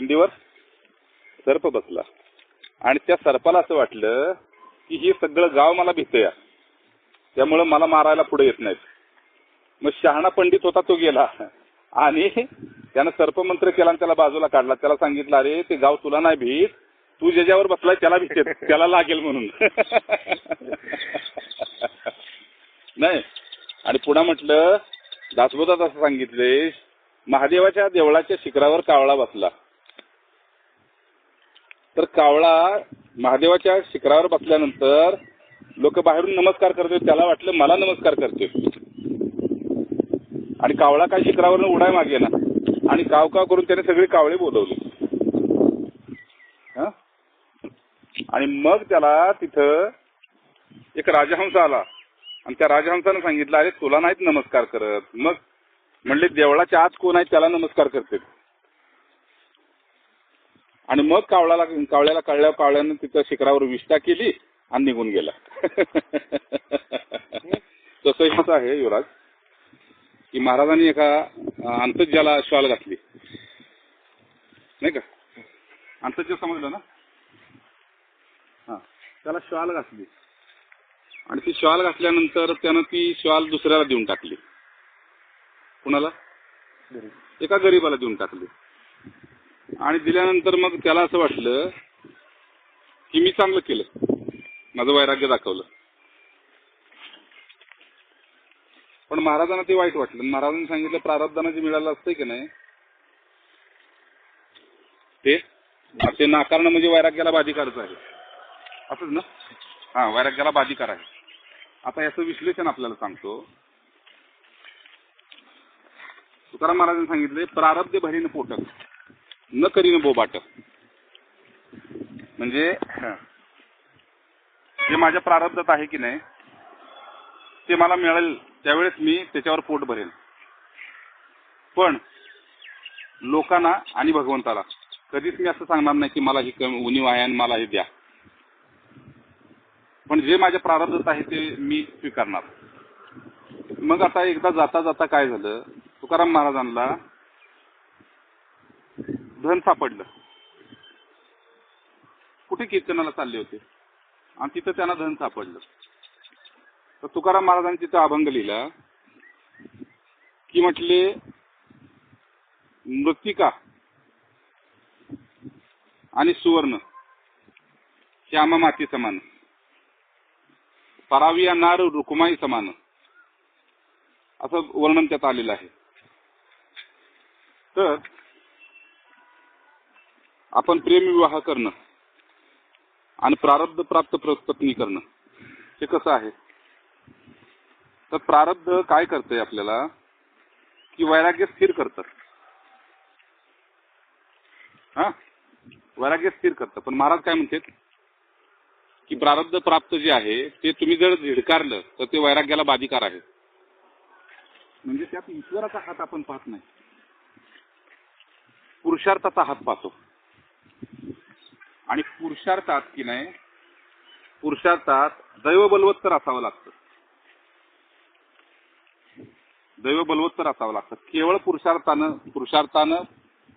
शिंदीवर सर्प बसला. आणि त्या सर्पाला असं वाटलं की हे सगळं गाव मला भीतया. त्यामुळं मला मारायला पुढे येत नाहीत. मग शहाणा पंडित होता तो गेला. आणि त्यानं सर्पमंत्र केला आणि त्याला बाजूला काढला. त्याला सांगितलं अरे ते गाव तुला नाही भीत. तू ज्याच्यावर बसलाय त्याला भीत. त्याला लागेल म्हणून. नाही. आणि पुन्हा म्हटलं दासबोधात असं सांगितले महादेवाच्या देवळाच्या शिखरावर कावळा बसला. तर कावळा महादेवाच्या शिखरावर बसल्यानंतर लोक बाहेरून नमस्कार करते त्याला वाटलं मला नमस्कार करते. आणि कावळा काय शिखरावरनं उडाय मागे ना. आणि काव काव करून त्याने सगळे कावळे बोलवले. आणि मग त्याला तिथं एक राजहंस आला. आणि त्या राजहंसानं सांगितलं अरे तुला नाहीत नमस्कार करत. मग म्हणले देवळाच्या आत कोण आहे त्याला नमस्कार करते. आणि मग कावळाला कावळ्याला कळल्या कावळ्यानं तिथं शिखरावर विष्ठा केली आणि निघून गेला. तसं असं आहे युवराज की महाराजांनी एका अंतज्याला श्वाल घातली. नाही का? अंतज्य समजलं ना? हा. त्याला श्वाल घातली. आणि ती श्वाल घातल्यानंतर त्यानं ती श्वाल दुसऱ्याला देऊन टाकली. कुणाला? एका गरीबाला देऊन टाकली. आणि दिल्यानंतर मग त्याला असं वाटलं की मी चांगलं केलं. माझं वैराग्य दाखवलं. पण महाराजांना ते वाईट वाटलं. महाराजांनी सांगितलं प्रारब्धानं जे मिळालं असतंय की नाही ते ते नाकारणं म्हणजे वैराग्याला बाधिकारच आहे. असंच ना? हा वैराग्याला बाधिकार आहे. आता याचं विश्लेषण आपल्याला सांगतो. तुकाराम महाराजांनी सांगितले प्रारब्ध भरीन पोटक. न करीन बोबाट म्हणजे जे माझ्या प्रारब्धात आहे की नाही ते मला मिळेल त्यावेळेस मी त्याच्यावर पोट भरेन. पण लोकांना आणि भगवंताला कधीच मी असं सांगणार नाही की मला ही कमी उणीव आहे आणि मला हे द्या. पण जे माझ्या प्रारब्धात आहे ते मी स्वीकारणार. मग आता एकदा जाता जाता काय झालं? तुकाराम महाराजांना धन सापडलं. कुठे कीर्तनाला चालले होते? आणि तिथं त्यांना धन सापडलं. तर तुकाराम महाराजांनी तिथं अभंग लिहिला की म्हटले मृत्तिका आणि सुवर्ण श्यामा माती समान. पराविया नार रुकुमाई समान. असं वर्णन त्यात आलेलं आहे. तर आपण प्रेमविवाह करणं आणि प्रारब्ध प्राप्त पत्नी करणं हे कसं आहे? तर प्रारब्ध काय करतंय आपल्याला? की वैराग्य स्थिर करतं. हा? वैराग्य स्थिर करतं. पण महाराज काय म्हणतात? की प्रारब्ध प्राप्त जे आहे ते तुम्ही जर झिडकारलं तर ते वैराग्याला बाधिकार आहे. म्हणजे त्यात ईश्वराचा हात आपण पाहत नाही. पुरुषार्थाचा हात पाहतो. आणि पुरुषार्थात की नाही पुरुषार्थात दैव बलवत्तर असावं लागतं. दैव बलवत्तर असावं लागतं. केवळ पुरुषार्थानं पुरुषार्थानं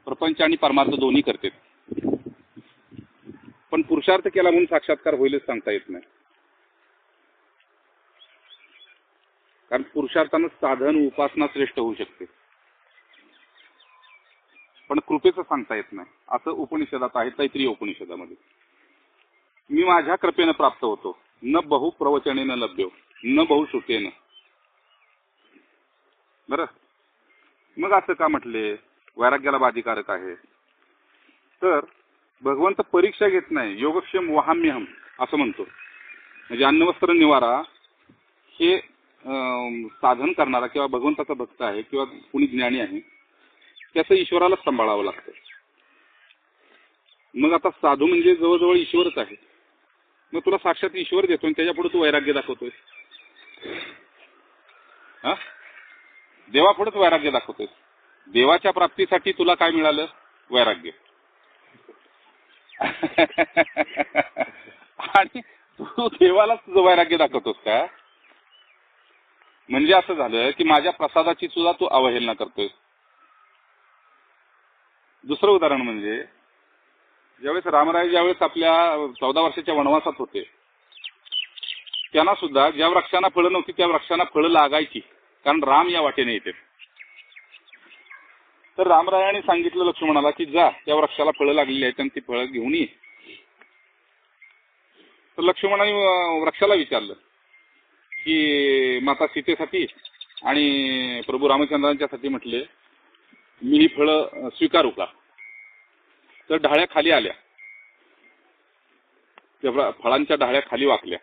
प्रपंच आणि परमार्थ दोन्ही करते. पण पुरुषार्थ केला म्हणून साक्षात्कार होईलच सांगता येत नाही. कारण पुरुषार्थानं साधन उपासना श्रेष्ठ होऊ शकते. पण कृपेचं सांगता येत नाही. असं उपनिषदात आहे तैत्रीय उपनिषदामध्ये. मी माझ्या कृपेनं प्राप्त होतो. न बहु प्रवचनेनं लभ्यो न बहु श्रुतेनं बर? मग असं का म्हटले? वैराग्याला बाधिकारक आहे. तर भगवंत परीक्षा घेत नाही. योगक्षेम वहाम्यहम असं म्हणतो. म्हणजे अन्नवस्त्र निवारा हे साधन करणारा किंवा भगवंताचा भक्त आहे किंवा कुणी ज्ञानी आहे त्याचं ईश्वराला सांभाळावं लागतं. मग आता साधू म्हणजे जवळजवळ ईश्वरच आहे. मग तुला साक्षात ईश्वर देतो आणि त्याच्या पुढे तू वैराग्य दाखवतोय. हा? देवापुढेच वैराग्य दाखवतोय. देवाच्या प्राप्तीसाठी तुला काय मिळालं? वैराग्य. आणि तू देवालाच तुझं वैराग्य दाखवतोस का? म्हणजे असं झालं की माझ्या प्रसादाची सुद्धा तू अवहेलना करतोय दुसरं उदाहरण म्हणजे ज्यावेळेस रामराय ज्यावेळेस आपल्या चौदा वर्षाच्या वनवासात होते त्यांना सुद्धा ज्या वृक्षांना फळं नव्हती त्या वृक्षांना फळं लागायची कारण राम या वाटेने येते. तर रामरायाने सांगितलं लक्ष्मणाला की जा त्या वृक्षाला फळं लागलेली आहेत आणि ती फळं घेऊन ये. तर लक्ष्मणाने वृक्षाला विचारलं की माता सीतेसाठी आणि प्रभू रामचंद्रांच्यासाठी म्हटले मी ही फळं स्वीकारू का? तर ढाळ्या खाली आल्या. त्या फळांच्या ढाळ्या खाली वाकल्या.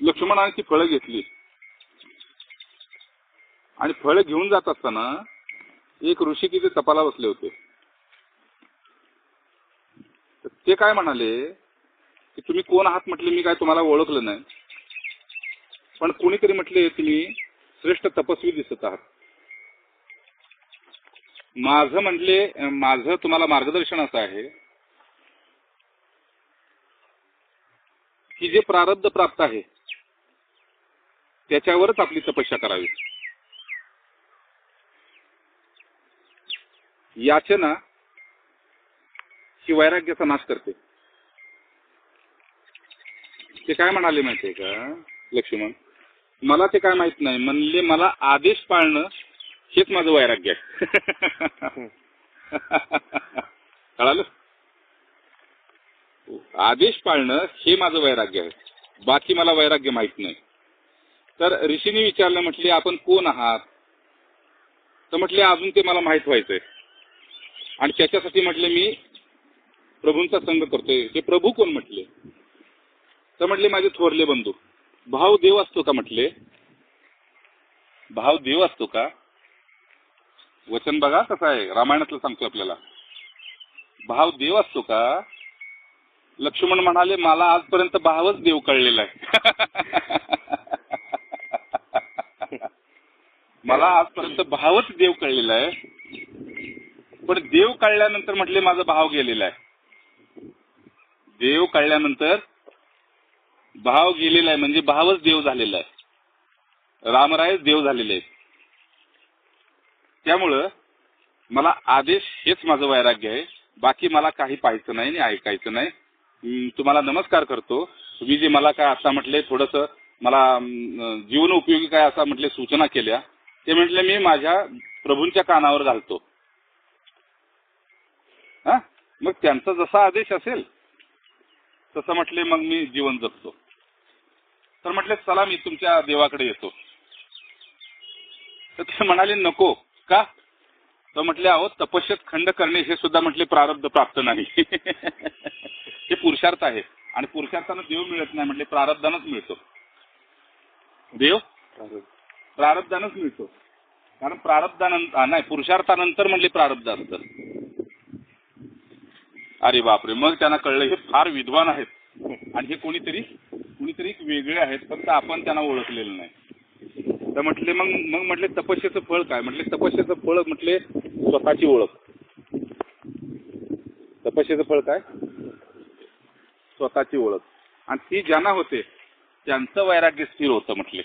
लक्ष्मणाने ती फळं घेतली. आणि फळं घेऊन जात असताना एक ऋषी तिथे तपाला बसले होते. तर ते काय म्हणाले की तुम्ही कोण आहात म्हटले मी काय तुम्हाला ओळखलं नाही. पण कोणीतरी म्हटले तुम्ही श्रेष्ठ तपस्वी दिसत आहात. माझं म्हटले माझं तुम्हाला मार्गदर्शन असं आहे की जे प्रारब्ध प्राप्त आहे त्याच्यावरच आपली तपस्या करावी. याचना ही वैराग्याचा नाश करते. ते काय म्हणाले माहितीये का लक्ष्मण? मला ते काय माहीत नाही म्हणले मला आदेश पाळणं हेच माझं वैराग्य. आहे कळालं? आदेश पाळणं हे माझं वैराग्य आहे. बाकी मला वैराग्य माहीत नाही. तर ऋषीने विचारलं म्हटले आपण कोण आहात? तर म्हटले अजून ते मला माहीत व्हायचंय. आणि त्याच्यासाठी म्हटले मी प्रभूंचा संग करतोय. ते प्रभू कोण? म्हटले. तर म्हटले माझे थोरले बंधू. भाव देव असतो का? म्हटले. भाव देव असतो का? वचन बघा कसं आहे. रामायणातलं सांगतो आपल्याला. भाव देव असतो का? लक्ष्मण म्हणाले मला आजपर्यंत भावच देव कळलेला आहे. मला आजपर्यंत भावच देव कळलेला आहे. पण देव कळल्यानंतर म्हटले माझा भाव गेलेला आहे. देव कळल्यानंतर भाव गेलेला आहे म्हणजे भावच देव झालेला आहे. रामरायच देव झालेले आहेत. त्यामुळं मला आदेश हेच माझं वैराग्य आहे. बाकी मला काही पाहायचं नाही आणि ऐकायचं नाही. तुम्हाला नमस्कार करतो. तुम्ही जे मला काय आता म्हटले थोडस मला जीवन उपयोगी काय असं म्हटले सूचना केल्या ते म्हटले मी माझ्या प्रभूंच्या कानावर घालतो. हा? मग त्यांचा जसा आदेश असेल तसं म्हटले मग मी जीवन जगतो. तर म्हटले चला मी तुमच्या देवाकडे येतो. तर ते म्हणाले नको का? तर म्हटले अहो तपश्यत खंड करणे हे सुद्धा म्हटले प्रारब्ध प्राप्त नाही. हे पुरुषार्थ आहे. आणि पुरुषार्थानं देव मिळत नाही म्हटले प्रारब्धानच मिळतो. देव? प्रारब्धानच मिळतो. कारण प्रारब्धानंतर नाही पुरुषार्थानंतर म्हटले प्रारब्ध असतं. अरे बापरे मग त्यांना कळलं हे फार विद्वान आहेत. आणि हे कोणीतरी कोणीतरी वेगळे आहेत फक्त आपण त्यांना ओळखलेलं नाही. तर म्हटले मग मग म्हटले तपस्येचं फळ काय? म्हटले तपस्येचं फळ म्हटले स्वतःची ओळख. तपस्येचं फळ काय? स्वतःची ओळख. आणि ती ज्यांना होते त्यांचं वैराग्य स्थिर होतं म्हटले.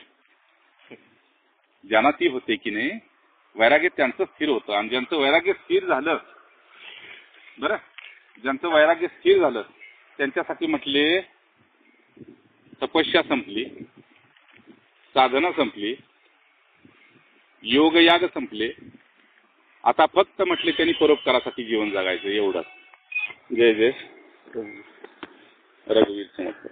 ज्यांना ती होते की नाही वैराग्य त्यांचं स्थिर होतं. आणि ज्यांचं वैराग्य स्थिर झालं बरं? ज्यांचं वैराग्य स्थिर झालं त्यांच्यासाठी म्हटले तपस्या संपली साधना संपली योगयाग संपले. आता फक्त म्हटले त्यांनी परोपकारासाठी जीवन जगायचं एवढंच. जय जय. रघुवीर समर्थ.